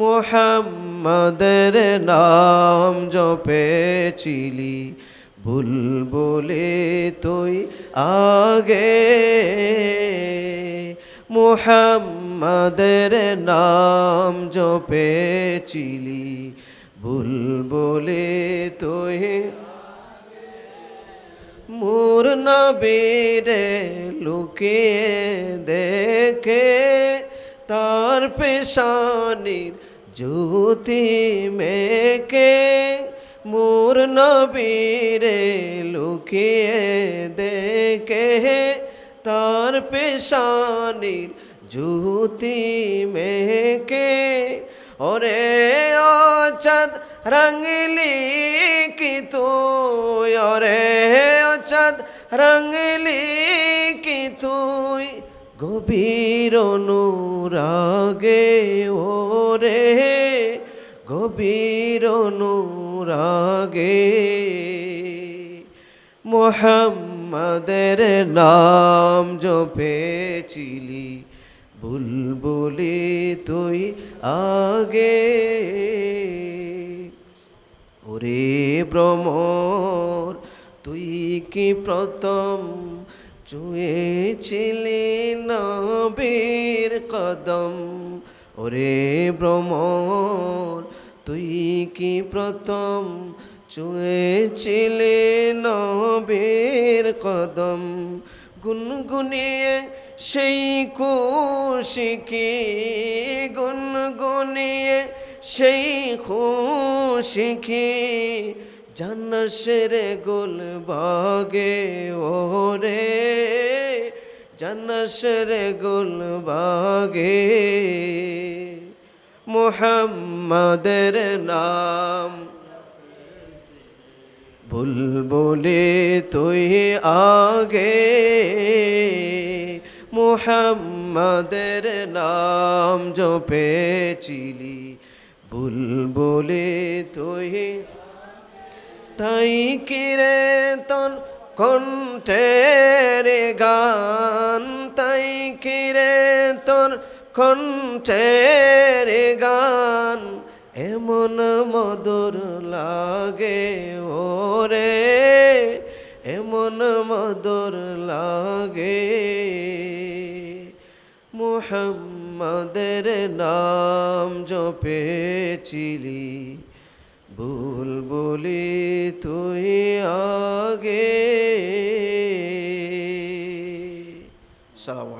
মোহাম্মদের নাম জপেছিলি বলে তুই আগে মোহাম্মদের নাম জপেছিলি বলে তুই মোর নবীরে লুকিয়ে দেখে তার পেশানির জ্যোতি মেকে মোর নবীরে লুকিয়ে দেখে তার পেশানির জুতি মেকে। ওরে অচাঁদ রঙলি কি তুই? ওরে অচাঁদ রঙলি কি তুই? গভীর অনুরাগে ওরে গভীর অনুরাগে মোহাম্মদের নাম জপেছিলি, বুলবুলি তুই আগে। ওরে ভ্রমর, তুই কি প্রথম চুয়েছিলি নবীর কদম? ওরে ভ্রমর তুই কি প্রথম চুয়েছিলি নবীর কদম? গুনগুনিয়ে সেই খুশিকে গুনগুনিয়ে সেই খুশিকে জানসের গোল বাগে ওরে জানসের গোল বাগে মোহাম্মদের নাম। বুলবুলে, তুই আগে মুহাম্মাদের নাম জপেছিলি। বুলবুলে, তুই তাই কিরে তোর কণ্ঠের গান? তাই কিরে তোর কণ্ঠের গান, এমন মধুর লাগে ওরে, এমন মধুর লাগে। মুহাম্মাদের নাম জপেছিলি বুলবুলি তুই আগে। সালামু